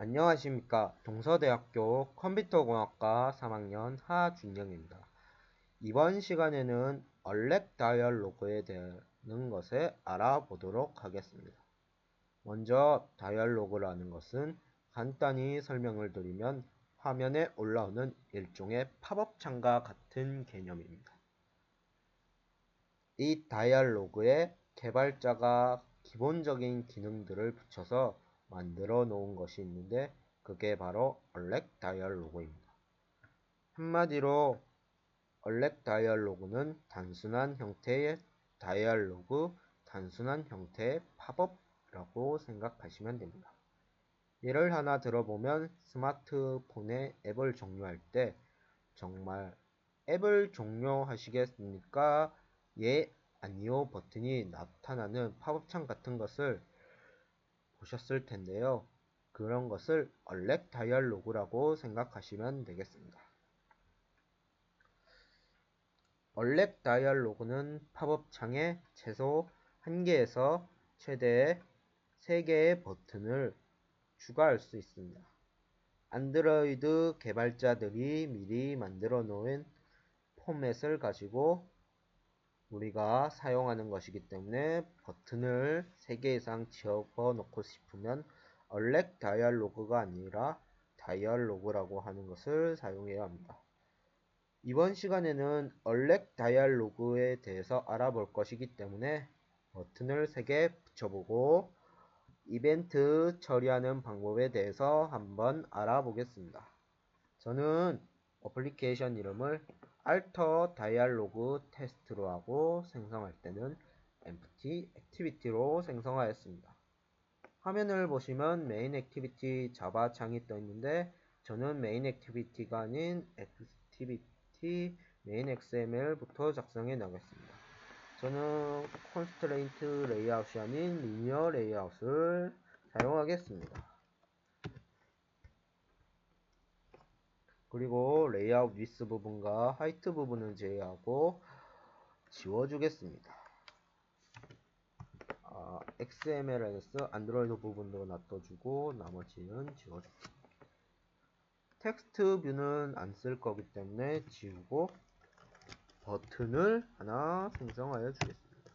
안녕하십니까. 동서대학교 컴퓨터공학과 3학년 하준영입니다. 이번 시간에는 얼렉 다이얼로그에 대한 것을 알아보도록 하겠습니다. 먼저 다이얼로그라는 것은 간단히 설명을 드리면 화면에 올라오는 일종의 팝업 창과 같은 개념입니다. 이 다이얼로그에 개발자가 기본적인 기능들을 붙여서 만들어 놓은 것이 있는데 그게 바로 얼렉 다이얼로그입니다. 한마디로 얼렉 다이얼로그는 단순한 형태의 다이얼로그, 단순한 형태의 팝업이라고 생각하시면 됩니다. 예를 하나 들어보면 스마트폰의 앱을 종료할 때 정말 앱을 종료하시겠습니까? 예, 아니요 버튼이 나타나는 팝업창 같은 것을 보셨을 텐데요. 그런 것을 얼렉 다이얼로그라고 생각하시면 되겠습니다. 얼렉 다이얼로그는 팝업 창에 최소 1개에서 최대 3개의 버튼을 추가할 수 있습니다. 안드로이드 개발자들이 미리 만들어 놓은 포맷을 가지고 우리가 사용하는 것이기 때문에 버튼을 3개 이상 집어 넣고 싶으면 얼렉 다이얼로그가 아니라 다이얼로그라고 하는 것을 사용해야 합니다. 이번 시간에는 얼렉 다이얼로그에 대해서 알아볼 것이기 때문에 버튼을 3개 붙여보고 이벤트 처리하는 방법에 대해서 한번 알아보겠습니다. 저는 어플리케이션 이름을 alter dialog test로 하고 생성할 때는 empty activity로 생성하였습니다. 화면을 보시면 main activity 자바 창이 떠 있는데 저는 main activity가 아닌 activity main xml부터 작성해 나겠습니다. 저는 constraint layout이 아닌 linear layout을 사용하겠습니다. 그리고 레이아웃 위스 부분과 하이트 부분을 제외하고 지워주겠습니다. 아, XML에서 안드로이드 부분도 놔둬주고 나머지는 지워줍니다. 텍스트 뷰는 안 쓸 거기 때문에 지우고 버튼을 하나 생성하여 주겠습니다.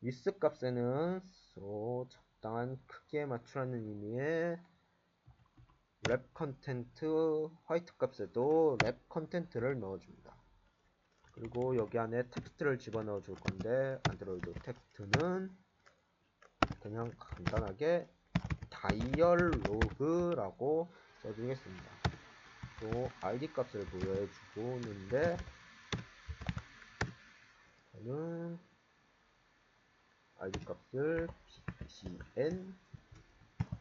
위스 값에는 적당한 크기에 맞추라는 의미의 랩 컨텐트 화이트 값에도 랩 컨텐트를 넣어줍니다. 그리고 여기 안에 텍스트를 집어넣어 줄 건데 안드로이드 텍스트는 그냥 간단하게 다이얼로그라고 써주겠습니다. 또 id 값을 부여해 주고있는데 저는 id 값을 bcn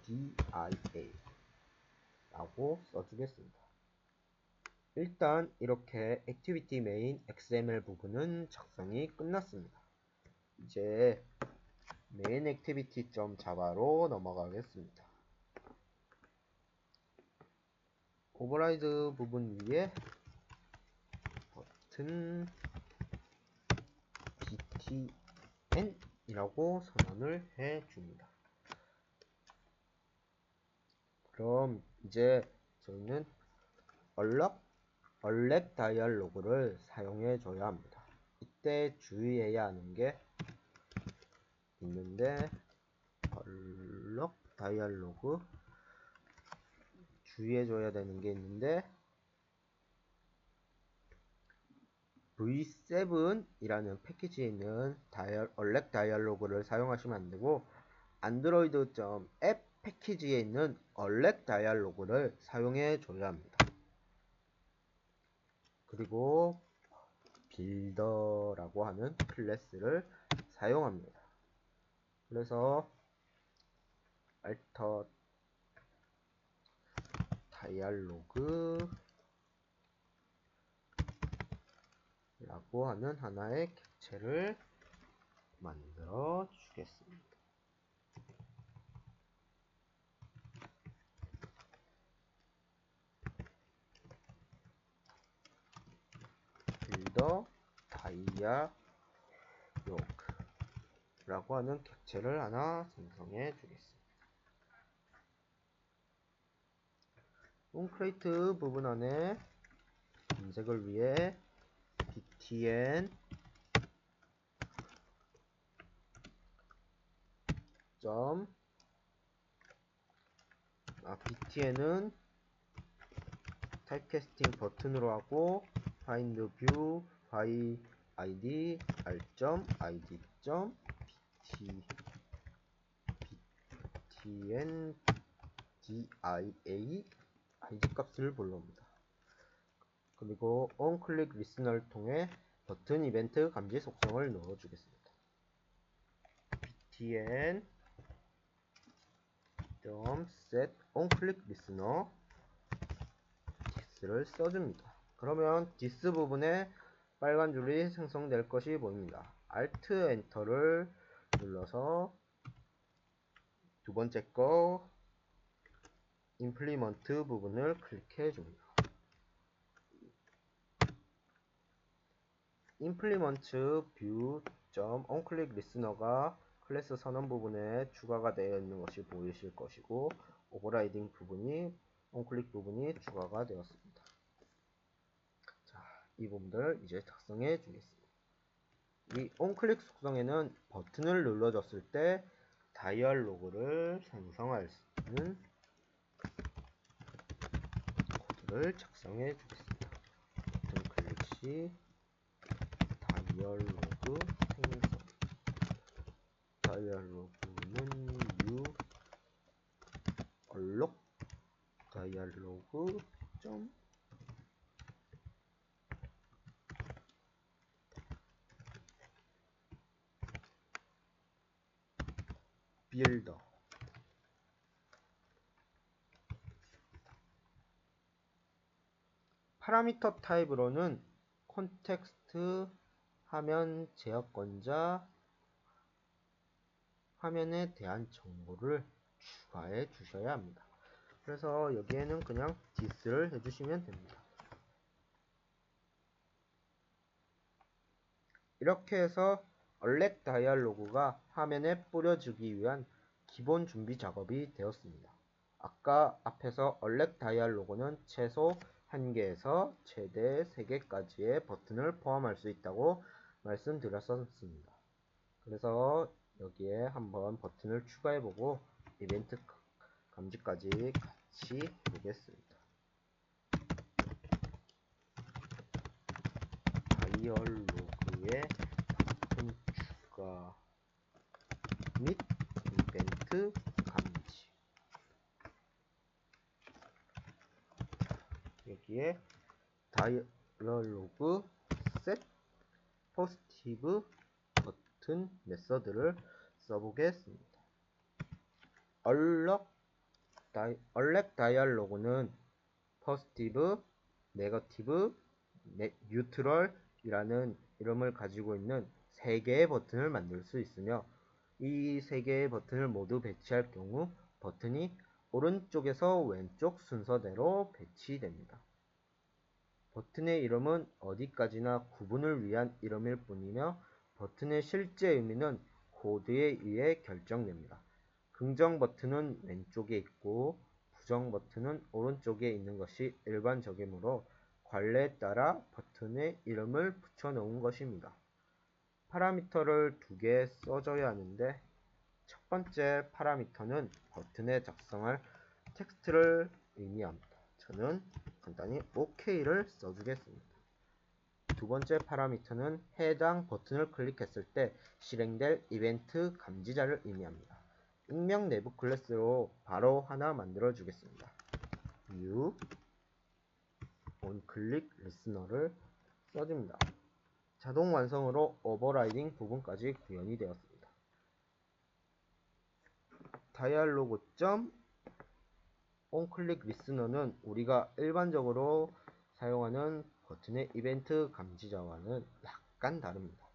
dia 라고 써주겠습니다. 일단 이렇게 액티비티 메인 XML 부분은 작성이 끝났습니다. 이제 메인 액티비티 점 자바로 넘어가겠습니다. 오버라이드 부분 위에 버튼 btn 이라고 선언을 해 줍니다. 그럼 이제 저희는 얼럭, 얼렉 다이얼로그를 사용해 줘야 합니다. 이때 주의해야 하는 게 있는데 얼럭 다이얼로그 주의해 줘야 되는 게 있는데 V7이라는 패키지에 있는 다이얼, 얼렉 다이얼로그를 사용하시면 안 되고 android.app 패키지에 있는 얼렉 다이얼로그를 사용해 줘야 합니다. 그리고 빌더라고 하는 클래스를 사용합니다. 그래서 alter 다이얼로그 라고 하는 하나의 객체를 만들어 주겠습니다. 빌더 다이아 로그라고 하는 객체를 하나 생성해 주겠습니다. 온크레이트 부분 안에 검색을 위해 btn 점 아, btn은 타입캐스팅 버튼으로 하고 find view by id r.id. bt btn dia id 값을 불러옵니다. 그리고 onClick 리스너를 통해 버튼 이벤트 감지 속성을 넣어주겠습니다. btn set onClick listener this를 써줍니다. 그러면 this 부분에 빨간 줄이 생성될 것이 보입니다. Alt 엔터를 눌러서 두 번째 거 implement 부분을 클릭해 줍니다. implement view.onClick listener가 클래스 선언 부분에 추가가 되어 있는 것이 보이실 것이고 오버라이딩 부분이 onClick 부분이 추가가 되었습니다. 자, 이 부분들 이제 작성해 주겠습니다. 이 onClick 속성에는 버튼을 눌러줬을 때 다이얼로그를 생성할 수 있는 코드를 작성해 주겠습니다. 버튼 클릭 시 다이얼로그 생성 다이얼로그는 u 얼록 다이얼로그 점 빌더 파라미터 타입으로는 콘텍스트 화면 제어권자 화면에 대한 정보를 추가해 주셔야 합니다. 그래서 여기에는 그냥 this를 해주시면 됩니다. 이렇게 해서 얼렉 다이얼로그가 화면에 뿌려주기 위한 기본 준비 작업이 되었습니다. 아까 앞에서 얼렉 다이얼로그는 최소 1개에서 최대 3개까지의 버튼을 포함할 수 있다고 말씀드렸었습니다. 그래서 여기에 한번 버튼을 추가해보고 이벤트 감지까지 같이 보겠습니다. 다이얼로그에 버튼 추가 및 이벤트 감지 여기에 다이얼로그 셋 포스티브 버튼 메서드를 써보겠습니다. 얼럭 다이, 얼렉 다이얼로그는 포스티브, 네거티브, 네, 뉴트럴이라는 이름을 가지고 있는 세 개의 버튼을 만들 수 있으며 이세 개의 버튼을 모두 배치할 경우 버튼이 오른쪽에서 왼쪽 순서대로 배치됩니다. 버튼의 이름은 어디까지나 구분을 위한 이름일 뿐이며 버튼의 실제 의미는 코드에 의해 결정됩니다. 긍정 버튼은 왼쪽에 있고 부정 버튼은 오른쪽에 있는 것이 일반적이므로 관례에 따라 버튼의 이름을 붙여 놓은 것입니다. 파라미터를 두 개 써줘야 하는데 첫 번째 파라미터는 버튼에 작성할 텍스트를 의미합니다. 저는 간단히 OK를 써주겠습니다. 두 번째 파라미터는 해당 버튼을 클릭했을 때 실행될 이벤트 감지자를 의미합니다. 익명 내부 클래스로 바로 하나 만들어 주겠습니다. view onClick listener를 써줍니다. 자동 완성으로 오버라이딩 부분까지 구현이 되었습니다. 다이얼로그 점 onClick listener는 우리가 일반적으로 사용하는 버튼의 이벤트 감지자와는 약간 다릅니다.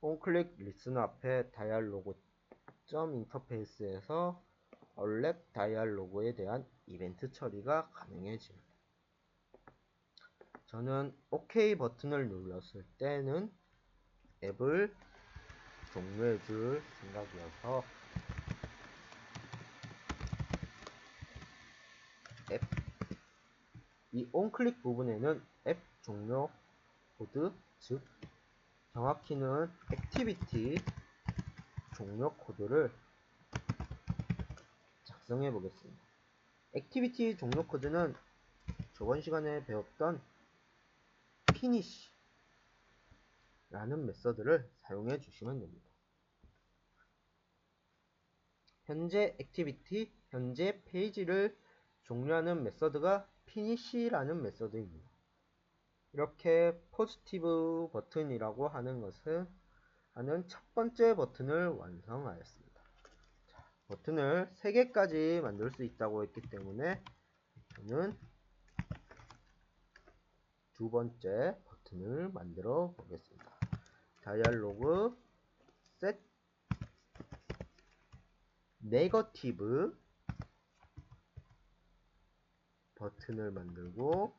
onClick listener 앞에 다이얼로그 점 인터페이스에서 얼렉 다이얼로그에 대한 이벤트 처리가 가능해집니다. 저는 OK 버튼을 눌렀을 때는 앱을 종료해 줄 생각이어서 앱 이 onClick 부분에는 앱 종료 코드, 즉 정확히는 액티비티 종료 코드를 작성해 보겠습니다. 액티비티 종료 코드는 저번 시간에 배웠던 finish 라는 메서드를 사용해 주시면 됩니다. 현재 액티비티, 현재 페이지를 종료하는 메서드가 finish라는 메서드입니다. 이렇게 포지티브 버튼이라고 하는 것은 하는 첫 번째 버튼을 완성하였습니다. 자, 버튼을 3개까지 만들 수 있다고 했기 때문에 저는 두 번째 버튼을 만들어 보겠습니다. 다이얼로그 set 네거티브 버튼을 만들고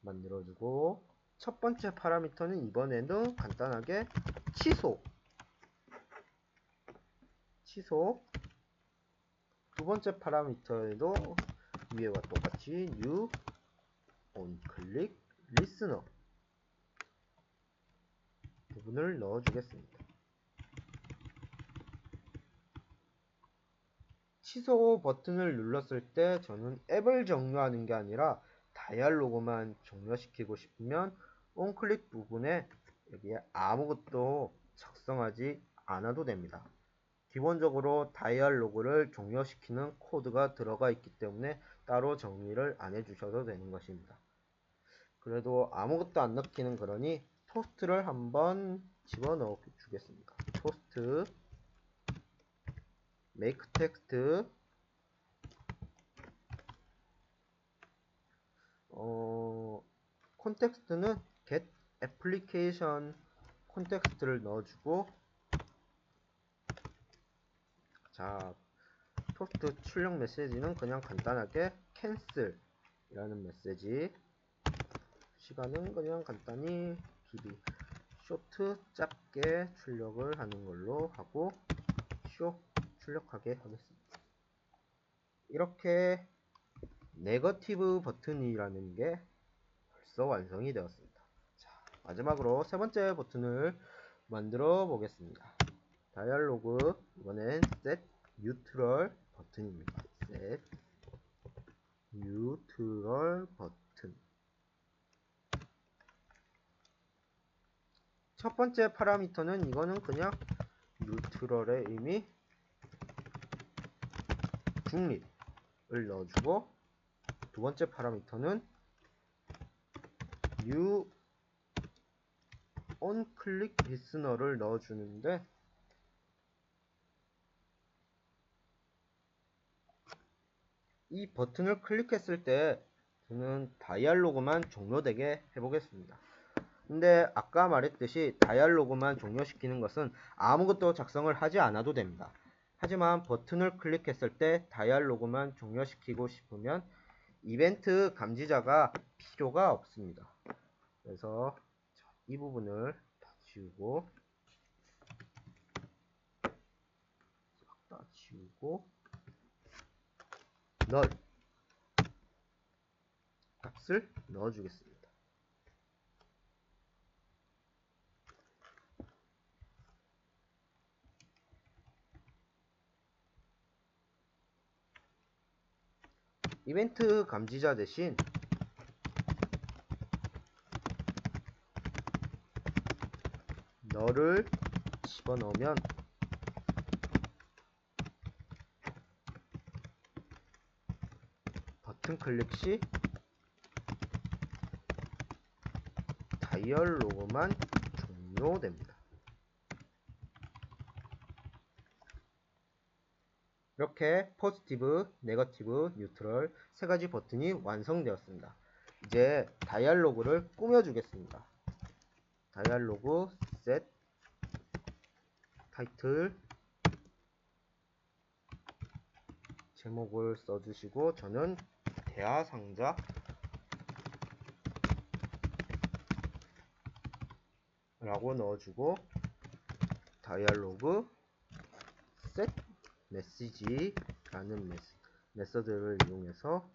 만들어주고 첫 번째 파라미터는 이번에는 간단하게 취소. 취소. 두 번째 파라미터에도 위에와 똑같이 new on click listener 부분을 넣어 주겠습니다 취소 버튼을 눌렀을 때 저는 앱을 종료하는 게 아니라 다이얼로그만 종료시키고 싶으면 on클릭 부분에 여기에 아무것도 작성하지 않아도 됩니다. 기본적으로 다이얼로그를 종료시키는 코드가 들어가 있기 때문에 따로 정리를 안 해주셔도 되는 것입니다. 그래도 아무것도 안 넣기는 그러니 토스트를 한번 집어넣어 주겠습니다. 토스트 make text. 어, 콘텍스트는 get application 콘텍스트를 넣어주고 자 토스트 출력 메시지는 그냥 간단하게 cancel 이라는 메시지. 시간은 그냥 간단히 길이. 쇼트 짧게 출력을 하는 걸로 하고 쇼 출력하게 하겠습니다. 이렇게 네거티브 버튼이라는 게 벌써 완성이 되었습니다. 자, 마지막으로 세 번째 버튼을 만들어 보겠습니다. 다이얼로그 이번엔 set neutral 버튼입니다. set neutral 버튼 첫 번째 파라미터는 이거는 그냥 뉴트럴의 의미 중립을 넣어주고 두 번째 파라미터는 new on click listener를 넣어주는데 이 버튼을 클릭했을 때 저는 다이얼로그만 종료되게 해보겠습니다. 근데 아까 말했듯이 다이얼로그만 종료시키는 것은 아무것도 작성을 하지 않아도 됩니다. 하지만 버튼을 클릭했을 때 다이얼로그만 종료시키고 싶으면 이벤트 감지자가 필요가 없습니다. 그래서 이 부분을 다 지우고 다 지우고 널 값을 넣어주겠습니다. 이벤트 감지자 대신 너를 집어넣으면 버튼 클릭 시 다이얼 로그만 종료됩니다. 이렇게 포지티브, 네거티브, 뉴트럴 세 가지 버튼이 완성되었습니다. 이제 다이얼로그를 꾸며주겠습니다. 다이얼로그 셋 타이틀 제목을 써주시고 저는 대화 상자 라고 넣어주고 다이얼로그 셋 메시지라는 메스, 메서드를 이용해서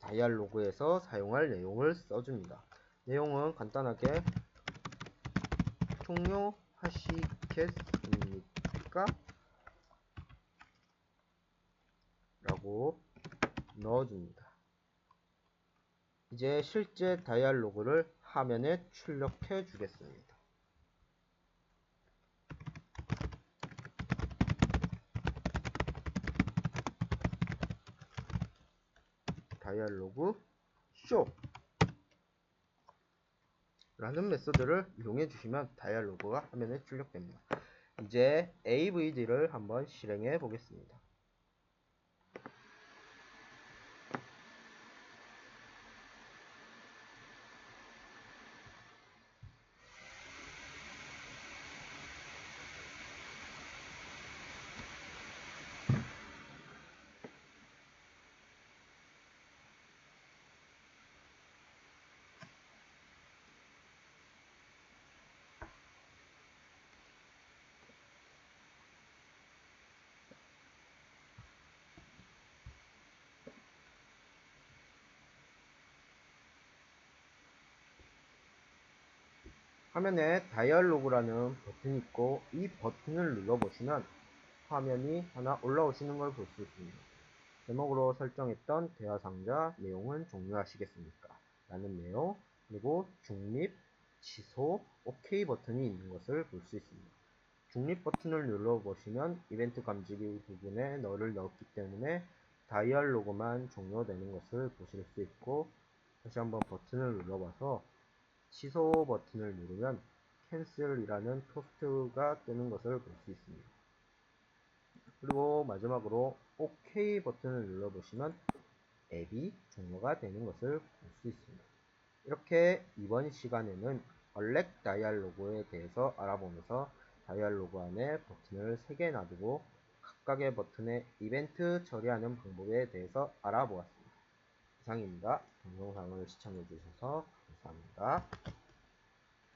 다이알로그에서 사용할 내용을 써줍니다. 내용은 간단하게 종료하시겠습니까? 라고 넣어줍니다. 이제 실제 다이알로그를 화면에 출력해 주겠습니다. 다이알로그 쇼 라는 메소드를 이용해 주시면 다이알로그가 화면에 출력됩니다. 이제 AVD를 한번 실행해 보겠습니다. 화면에 다이얼로그라는 버튼이 있고 이 버튼을 눌러보시면 화면이 하나 올라오시는 걸 볼 수 있습니다. 제목으로 설정했던 대화 상자 내용은 종료하시겠습니까? 라는 내용 그리고 중립, 취소, OK 버튼이 있는 것을 볼 수 있습니다. 중립 버튼을 눌러보시면 이벤트 감지기 부분에 너를 넣었기 때문에 다이얼로그만 종료되는 것을 보실 수 있고 다시 한번 버튼을 눌러봐서 취소 버튼을 누르면 캔슬이라는 토스트가 뜨는 것을 볼 수 있습니다. 그리고 마지막으로 OK 버튼을 눌러보시면 앱이 종료가 되는 것을 볼 수 있습니다. 이렇게 이번 시간에는 얼렉 다이얼로그에 대해서 알아보면서 다이얼로그 안에 버튼을 3개 놔두고 각각의 버튼의 이벤트 처리하는 방법에 대해서 알아보았습니다. 이상입니다. 동영상을 시청해주셔서 감사합니다.